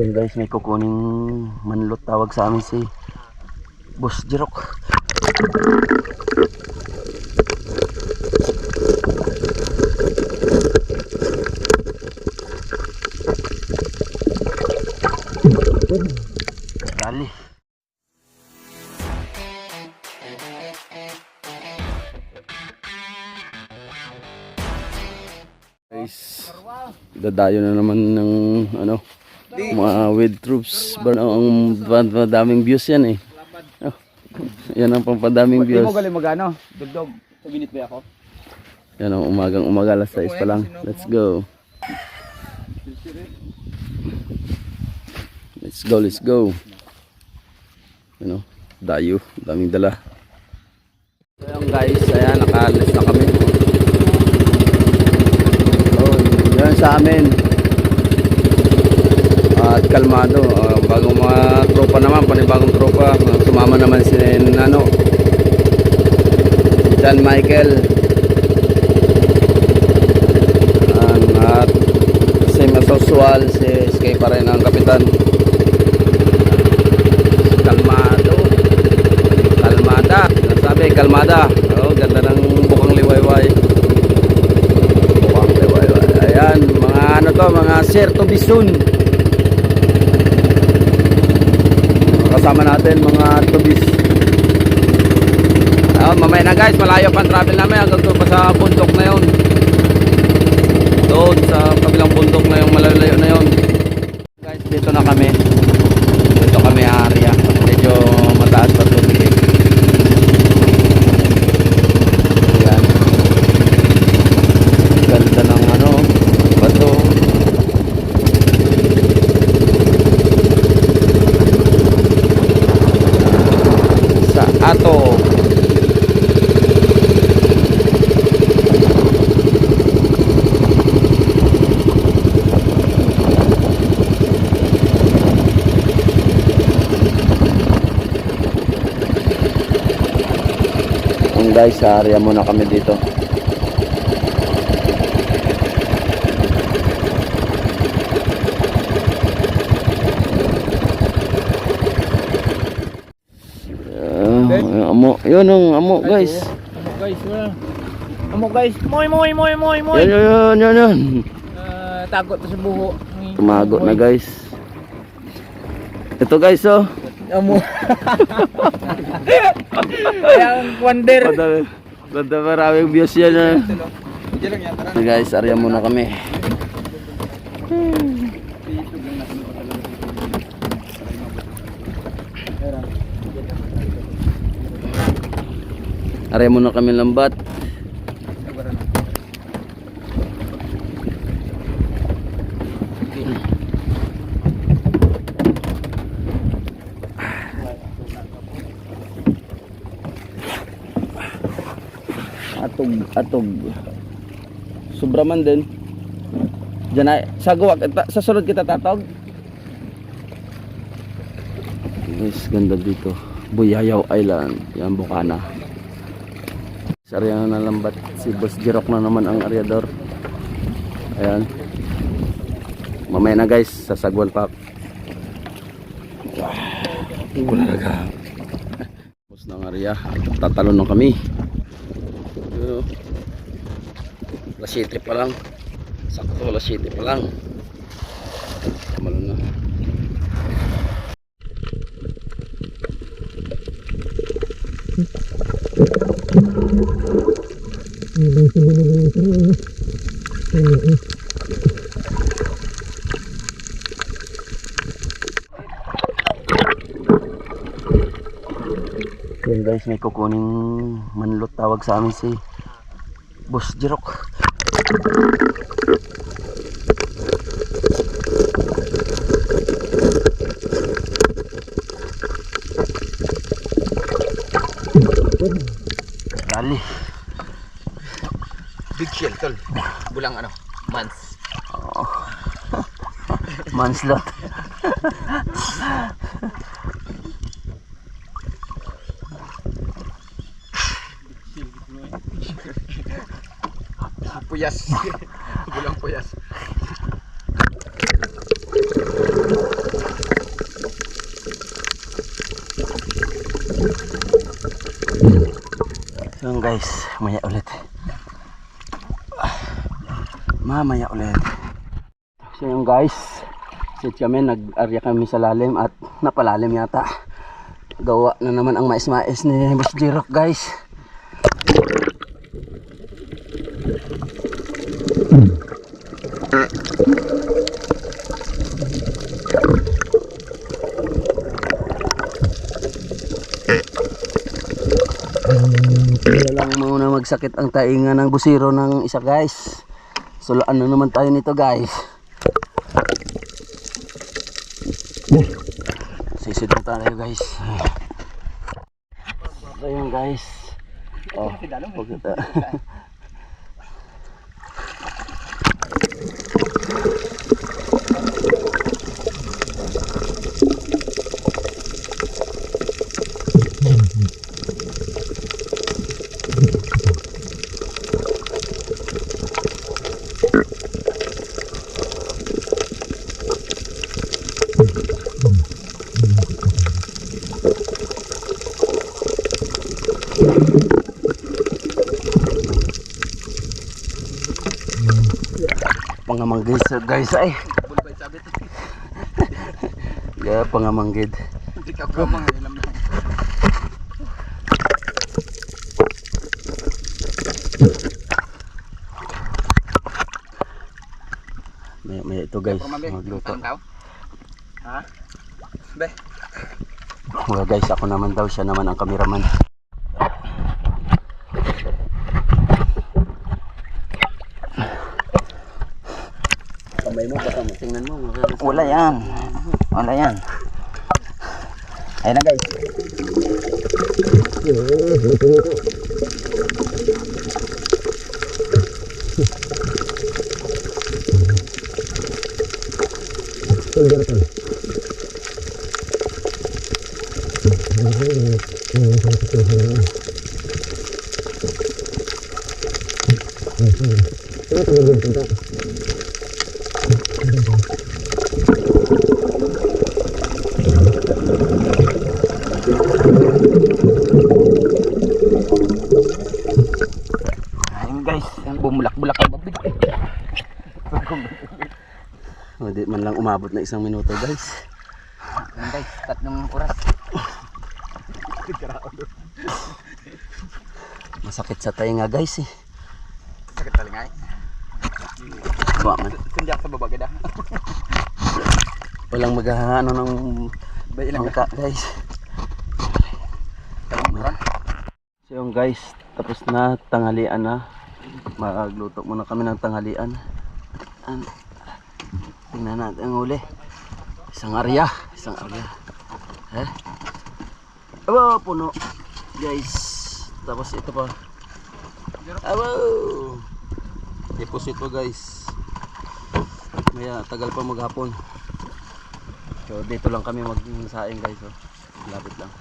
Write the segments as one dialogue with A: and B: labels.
A: Yan guys, may kukuning manlot tawag sa amin si Boss Jirok. Dali. Guys, dadayo na naman ng ano, mga with troops. Ba, ang madaming views yan eh. Oh, yan ang pampadaming views.
B: mo galing magano? Dugdog. Sa binit ba ako?
A: Yan ang umagang umaga alas 6 pa lang. Let's go. Let's go, let's go. You know, dayo, daming dala. Ayan guys, ayan, nakaalis na kami. Oh, yan sa amin. At kalmado, ah, bagong mga tropa naman, panibagong tropa. Sumama naman si Nano. John Michael. Ayan, at same as si SK pa rin ang kapitan. Kalmado. Kalmada. Nasabi, kalmada. Oh, ganda ng bukang liwayway. Bukang liwayway. Ayan, mga ano to, mga sir to be soon. Kasama natin mga tubis. Oh, mamaya na guys, malayo pa ang travel namin hanggang doon pa sa bundok na yon. Doon sa kabilang bundok na yung malayo na yon. Guys, dito na kami. Dito kami area. Medyo mataas pa tubig eh. Ayan. Ganda ng ano, bato. Sa ato. Ang guys, sa area muna kami dito. Uh, amo, yun ang amo guys.
B: Amo guys. Amo guys. Moy moy moy moy moy.
A: Yun yun yun yun.
B: Ah, tagot to sa buho.
A: Tumagot na guys. Ito guys oh.
B: Amo. Yang wonder.
A: Ganda, maraming views yan ah.
B: Yan, tara.
A: So guys, area muna kami. Area muna kami lambat. Atog, atog. Sobra man din. Diyan sa ta- sa sunod kita tatawag. Guys, ganda dito. Buyayaw Island. Yan, Bukana. Sa area na lambat. Si Boss Jirok na naman ang areador. Ayan. Mamaya na guys, sa Sagwal Park. Wow. Ulaga. Tapos ng area. Tatalon na kami. Yun, oh. Alas 7 pa lang. Sakto alas 7 pa lang. Kamalo na. Yan guys, may kukuning manlot tawag sa amin si Boss Jirok. Dali.
B: Big shell tol. Bulang ano, months.
A: Manslot.
B: puyas. Gulang puyas.
A: So guys, maya ulit. Mamaya ulit. So yun guys, sit kami, nag-arya kami sa lalim at napalalim yata. Gawa na naman ang mais-mais ni Boss Jirok guys. Muna magsakit ang tainga ng busiro ng isa guys. Sulaan na naman tayo nito guys. Sisid na tayo guys. So yun guys. Oh. Pangamanggid sir guys ay. Ya pangamanggid.
B: Hindi ka pa mga ilam lang.
A: Maya maya ito guys. Magluto.
B: Ha? Be.
A: Mga guys, ako naman daw siya naman ang kameraman. Kamay mo, baka mo. Tingnan mo. mga-
B: Wala yan. Wala yan. Ayun na guys. Ayun guys. Bumulak-bulak ang babig.
A: Hindi man lang umabot na isang minuto guys.
B: Guys. Tatlong oras.
A: Masakit sa tainga guys eh.
B: Sakit talingay.
A: Ba man.
B: Sundiak sa baba gada.
A: Walang maghahano ng bangka guys. So yung guys, tapos na tanghalian na. Magluto muna kami ng tanghalian. An Tingnan natin uli. Isang arya, isang arya. Eh? Aba, puno. Guys, tapos ito pa. Aba! Deposito guys. Maya, tagal pa maghapon. So, dito lang kami magsaing guys. Oh. Lapit lang.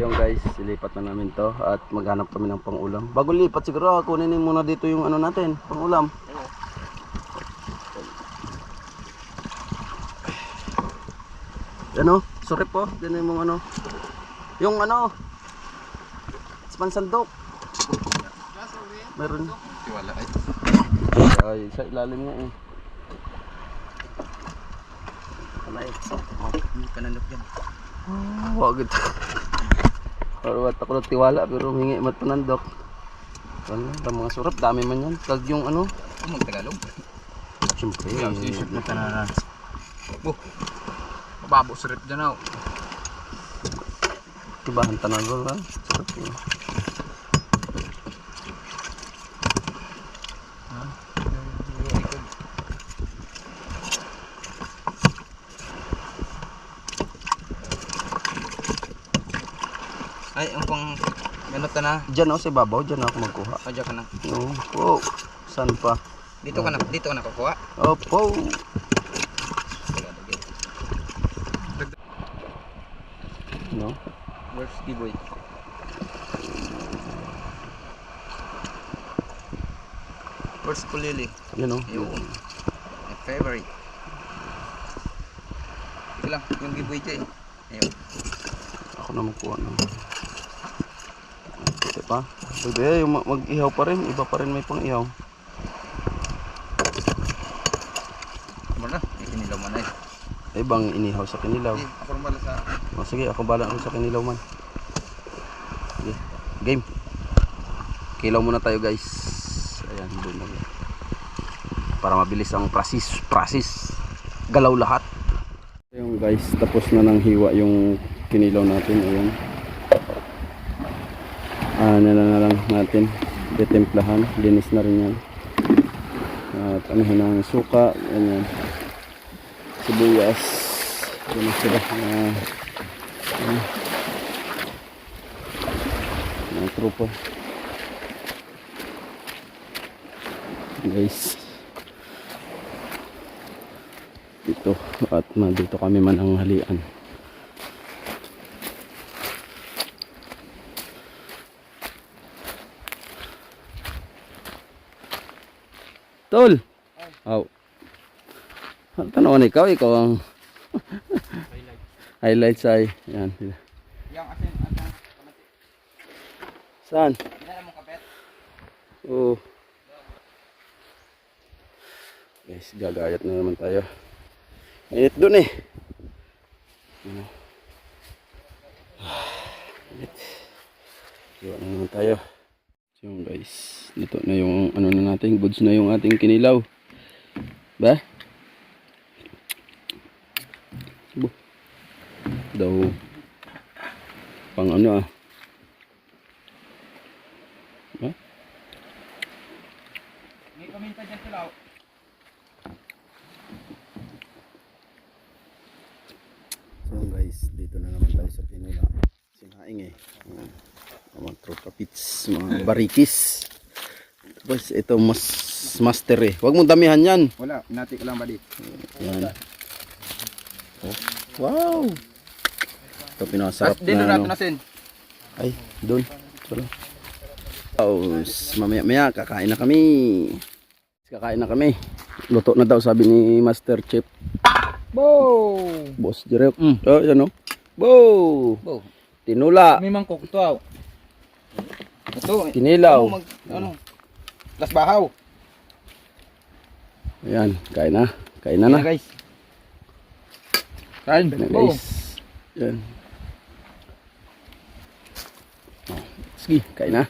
A: Yung guys, silipat na namin to at maghanap kami ng pangulam. Bago lipat siguro, kunin muna dito yung ano natin, pangulam. Ano? Sorry po, ganun yung ano. Yung ano, pansandok. Meron.
B: Tiwala ay.
A: Ay, sa ilalim nga eh. Alay.
B: Hindi ka nandok yan.
A: Wag ito. Parang ako ng tiwala pero humingi mat panandok. Ano, ang mga surap, dami man yan. Kag yung ano,
B: Umag Tagalog.
A: siyempre. Yung-
B: sisip na tananan. Bu. Mababo sa rip dyan ako.
A: Ibahan tanagol ha. Sarap yun.
B: Ay, ang pang ganot ka na.
A: Diyan ako sa ibabaw, diyan ako magkuha.
B: Padya ka na.
A: No. Wow. San pa?
B: Dito ka na, dito ka na kukuha.
A: Opo. No.
B: Where's D-Boy? Where's Kulili?
A: Yun o.
B: Yun. My favorite. Ito lang, yung D-Boy dyan. Ayun.
A: ako na magkuha ng... Pa. Pwede yung ma- mag-ihaw pa rin. Iba pa rin may pang ihaw.
B: Na? Ikinilaw mo na eh.
A: Ibang inihaw sa kinilaw.
B: Sige, ako bala sa...
A: O, sige, ako bala ako sa kinilaw man. Sige. Game. Kilaw muna tayo guys. Ayan, doon lang. Para mabilis ang process. Process. Galaw lahat. Ayun guys, tapos na nang hiwa yung kinilaw natin. Ayan. Ano na na lang natin. Detemplahan. Linis na rin yan. At ano ng suka. Ayan. Sibuyas. Yan na Ayan. Mga trupa. Guys. Dito. At dito kami mananghalian. Tol! Aw. Ang tanawan ikaw, ikaw ang highlights ay yan.
B: Yung asin, asin.
A: Saan? Oo. Guys, gagayat na naman tayo. Init dun eh. Ano? Init. Iwan na naman tayo. So yun guys, dito na yung ano na natin, goods na yung ating kinilaw. Ba? Bu. Daw. Pang ano ah. Ba?
B: May paminta dyan sila. oh.
A: So guys, dito na naman tayo sa Pinula. Sinaing eh. Ayan. Mga tropa pits, mga barikis. Tapos ito mas master eh. Huwag mong damihan yan.
B: Wala, nati ko lang ba di?
A: Yan. Oh. Wow! Ito pinasarap
B: Dito
A: na
B: natin
A: ano.
B: nasin.
A: Ay, doon. Wala. Oh, mamaya maya kakain na kami. Kakain na kami. Luto na daw sabi ni Master Chef.
B: Bo!
A: Boss Jerep.
B: Mm.
A: Oh, yan oh. Bo!
B: Bo.
A: Tinula.
B: May mangkok aw. Ito.
A: Kinilaw.
B: Ano, mag, ano? Las bahaw.
A: Ayan, kain na. Kain na na.
B: guys? Kain.
A: Kain na guys. Yan. Oh, Sige, kain na.